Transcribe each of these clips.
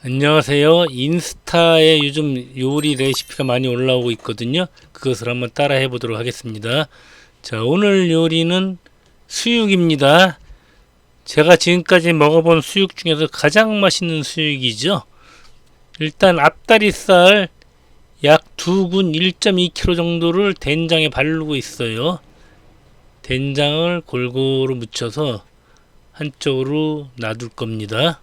안녕하세요. 인스타에 요즘 요리 레시피가 많이 올라오고 있거든요. 그것을 한번 따라 해 보도록 하겠습니다. 자, 오늘 요리는 수육입니다. 제가 지금까지 먹어본 수육 중에서 가장 맛있는 수육이죠. 일단 앞다리살 약 2군 1.2kg 정도를 된장에 바르고 있어요. 된장을 골고루 묻혀서 한쪽으로 놔둘 겁니다.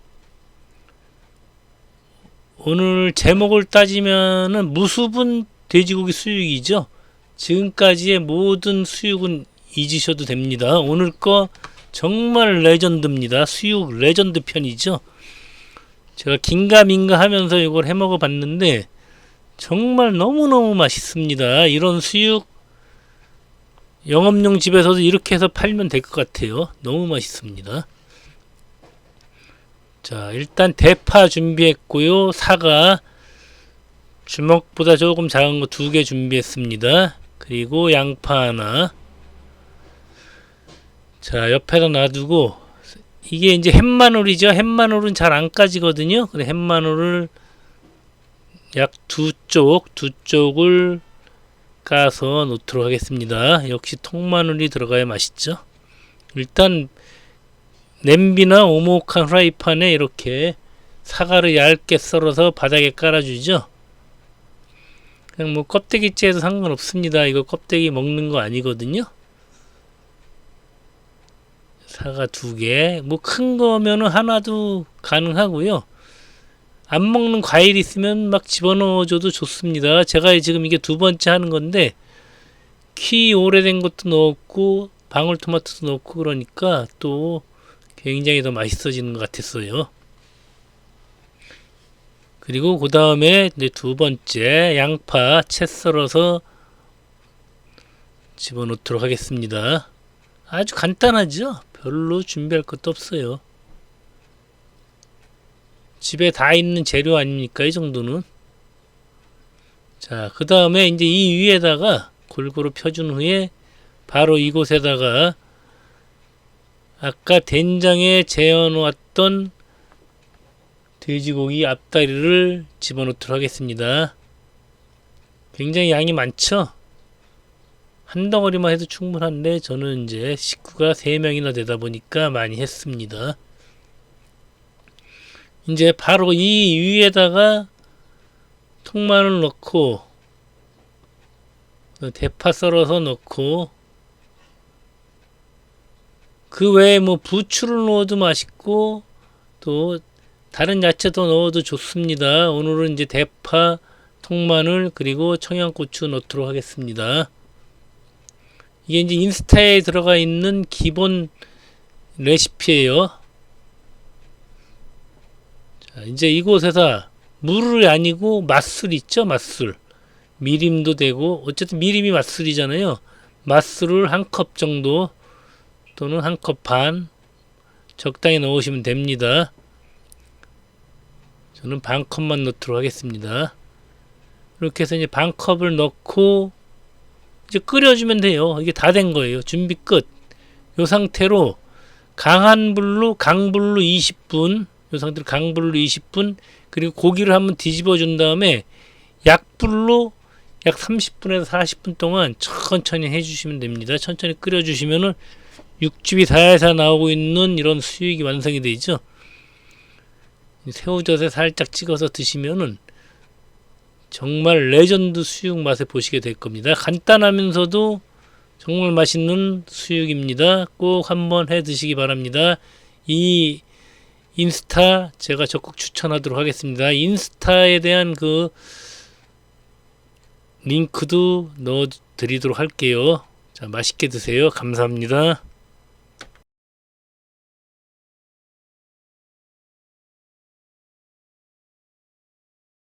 오늘 제목을 따지면은 무수분 돼지고기 수육이죠. 지금까지의 모든 수육은 잊으셔도 됩니다. 오늘 거 정말 레전드입니다. 수육 레전드 편이죠. 제가 긴가민가 하면서 이걸 해 먹어 봤는데 정말 너무너무 맛있습니다. 이런 수육 영업용 집에서도 이렇게 해서 팔면 될 것 같아요. 너무 맛있습니다. 자, 일단 대파 준비했고요. 사과 주먹보다 조금 작은 거 두 개 준비했습니다. 그리고 양파 하나. 자, 옆에다 놔두고 이게 이제 햇마늘이죠. 햇마늘은 잘 안 까지거든요. 근데 햇마늘을 약 두 쪽, 두 쪽을 까서 놓도록 하겠습니다. 역시 통마늘이 들어가야 맛있죠. 일단 냄비나 오목한 프라이팬에 이렇게 사과를 얇게 썰어서 바닥에 깔아주죠. 그냥 뭐 껍데기째도 상관없습니다. 이거 껍데기 먹는 거 아니거든요. 사과 두 개. 뭐 큰 거면은 하나도 가능하고요. 안 먹는 과일 있으면 막 집어넣어줘도 좋습니다. 제가 지금 이게 두 번째 하는 건데 키 오래된 것도 넣었고 방울토마토도 넣고 그러니까 또 굉장히 더 맛있어지는 것 같았어요. 그리고 그 다음에 두 번째 양파 채 썰어서 집어넣도록 하겠습니다. 아주 간단하죠? 별로 준비할 것도 없어요. 집에 다 있는 재료 아닙니까? 이 정도는. 자, 그 다음에 이제 이 위에다가 골고루 펴준 후에 바로 이곳에다가 아까 된장에 재워 놓았던 돼지고기 앞다리를 집어넣도록 하겠습니다. 굉장히 양이 많죠? 한 덩어리만 해도 충분한데 저는 이제 식구가 3명이나 되다 보니까 많이 했습니다. 이제 바로 이 위에다가 통마늘 넣고 대파 썰어서 넣고 그 외에 뭐 부추를 넣어도 맛있고 또 다른 야채도 넣어도 좋습니다. 오늘은 이제 대파, 통마늘 그리고 청양고추 넣도록 하겠습니다. 이게 이제 인스타에 들어가 있는 기본 레시피예요. 자, 이제 이곳에서 물을 아니고 맛술 있죠, 맛술. 미림도 되고 어쨌든 미림이 맛술이잖아요. 맛술을 한 컵 정도 또는 한 컵 반 적당히 넣으시면 됩니다. 저는 반 컵만 넣도록 하겠습니다. 이렇게 해서 이제 반 컵을 넣고 이제 끓여주면 돼요. 이게 다 된 거예요. 준비 끝. 이 상태로 강한 불로 강불로 20분 이 상태로 강불로 20분 그리고 고기를 한번 뒤집어 준 다음에 약불로 약 30분에서 40분 동안 천천히 해주시면 됩니다. 천천히 끓여주시면은 육즙이 살살 나오고 있는 이런 수육이 완성이 되죠. 새우젓에 살짝 찍어서 드시면은 정말 레전드 수육 맛을 보시게 될 겁니다. 간단하면서도 정말 맛있는 수육입니다. 꼭 한번 해 드시기 바랍니다. 이 인스타 제가 적극 추천하도록 하겠습니다. 인스타에 대한 그 링크도 넣어 드리도록 할게요. 자, 맛있게 드세요. 감사합니다.